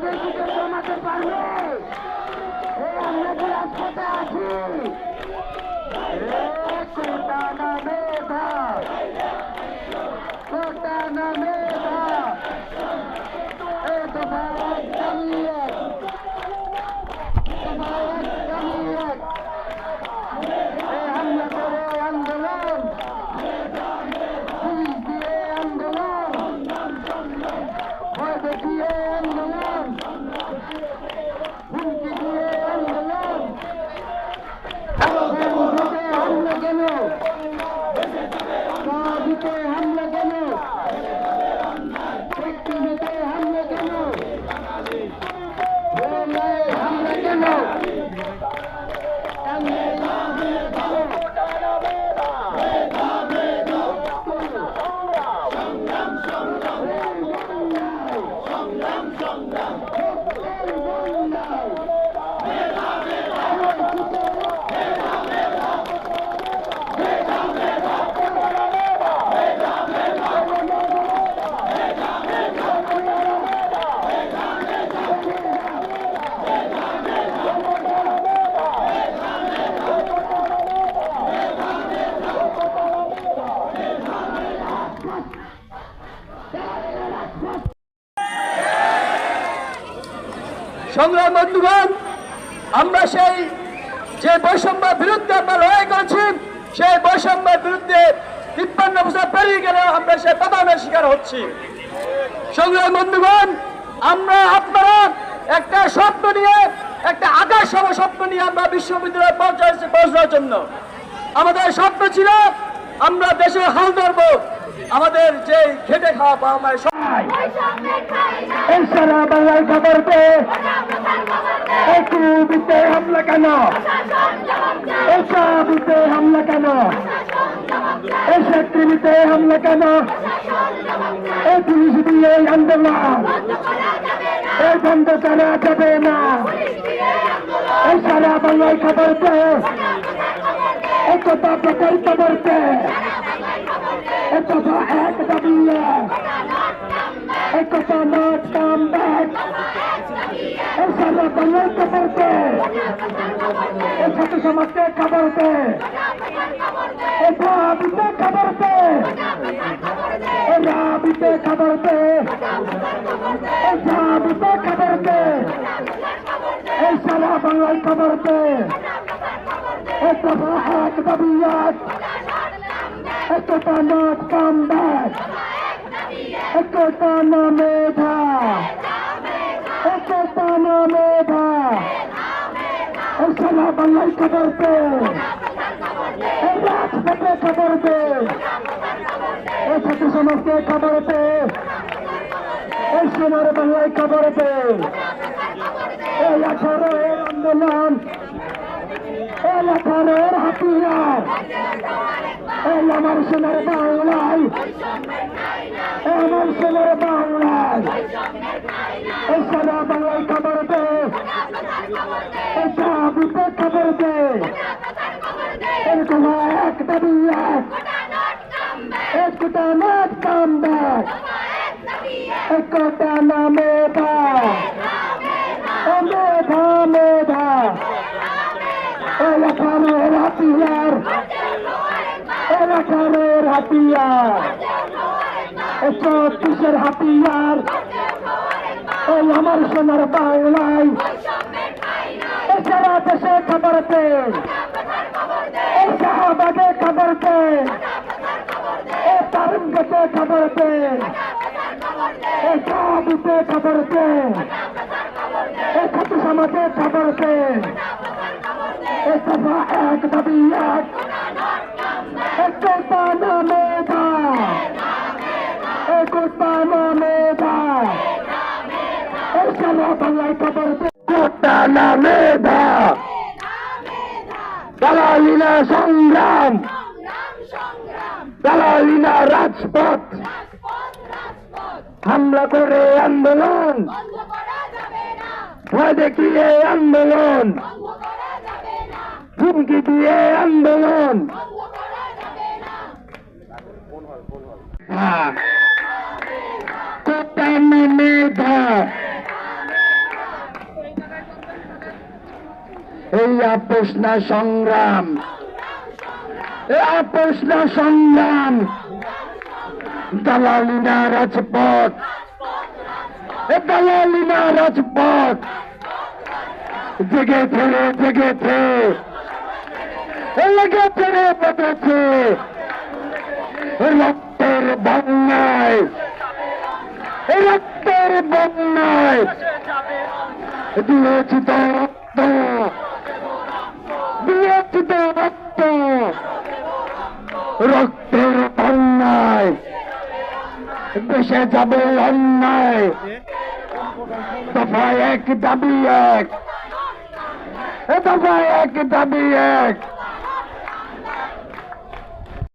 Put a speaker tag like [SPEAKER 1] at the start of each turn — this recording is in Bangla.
[SPEAKER 1] আমাদের দিকে জমাতে পারবে এই আমরা যে রাজপথে আছি এ কোটা না মেধা কোটা না মেধা এই দফা এক জামিয়ে দফা এক জামিয়ে এই হামলা করে আন্দোলন পুলিশ দিয়ে আন্দোলন ভয় দেখিয়ে আন্দোলন হুমকি দিয়ে আন্দোলন দিতে হামলা কেন দিতে হামলা কেন ব্যক্তিগত হামলা কেন হামলায় হামলা কেন
[SPEAKER 2] সংগ্রাম বন্ধুগণ, আমরা সেই যে বৈষম্যের বিরুদ্ধে আমরা লড়াই করেছি, সেই বৈষম্যের বিরুদ্ধে তিপ্পান্ন বছর পেরিয়ে গেলে আমরা সেই পতনের শিকার হচ্ছি। সংগ্রাম বন্ধুগণ, আমরা আপনারা একটা স্বপ্ন নিয়ে, একটা আকাশ সম স্বপ্ন নিয়ে আমরা বিশ্ববিদ্যালয়ে পৌঁছানোর জন্য। আমাদের স্বপ্ন ছিল, আমরা দেশের হাল ধরবো। আমাদের যে খেটে খাওয়া পাওয়া মায়ের সবাই এই সারা বাংলায় খবর পেয়ে হামলা কেন? এই সাবিতে হামলা কেন? এই হামলা কেন? পুলিশ দিয়ে আন্দোলন। বন্ধ যাবে না। এই বাংলায় খবর পেয়ে একতা প্রকল্প একতা এক দাবিয়ে একতা নট কাম ব্যাক সারা বাংলায় খবর পেয়ে এই ছাত্র সমাজকে পেয়ে এই রাবিতে পেয়ে এই রাবিতে পেয়ে এই রাবিতে পেয়ে এই সারা পেয়ে এই দফা এক দাবিয়াত একতা নট কাম ব্যাক একতা না মেধা, একতা না মেধা। সারা বাংলায় খবর এই রাজপথে খবর পেয়ে এই ছাত্র সমাজকে খবর পেয়ে এই সোনার বাংলায় খবর পেয়ে এই আঠারো আন্দোলন, এই আঠারো হাতিয়ার। আমার সোনার বাংলায় এই আমার সোনার বাংলায় এই সারা বাংলায় খবর পেয়ে এই সাবিতে খবর পেয়ে এই তোমা এক দাবি এক একটা নাট কাম ব্যাক একটা না মেধা এলাকানের হাতিয়ার। চব্বিশের হাতিয়ার। এই আমার সোনার বাংলায়। সারা দেশে খবর পেয়ে এই শাহবাগে খবর পেয়ে এই তারুণগতে খবর পেয়ে এই সাহাবিতে খবর পেয়ে এই ছাত্র সমাজে খবর এই দফা এক দাবি এক। একতা মেধা। একতা না মেধা। এই সারা বাংলায় খবর পেয়ে মেধা। দালালিনা সংগ্রাম। দালালিনা রাজপথ। হামলা করে আন্দোলন। ভয় দেখিয়ে আন্দোলন। হুমকি দিয়ে আন্দোলন। কোপানি মেধা
[SPEAKER 1] এই আপোষ না সংগ্রাম আপোষ না সংগ্রাম দালালি না রাজপথ দালালি না রাজপথ জেগেছে জেগেছে লেগেছে বেঁধেছে রক্ত রক্তের বন্যায় রক্তের বন্যায় রক্ত। দিয়েছি তো রক্ত রক্তের বন্যায় দেশে যাবে অন্যায়। দফায় এক দাবি এক। দফায় এক দাবি এক।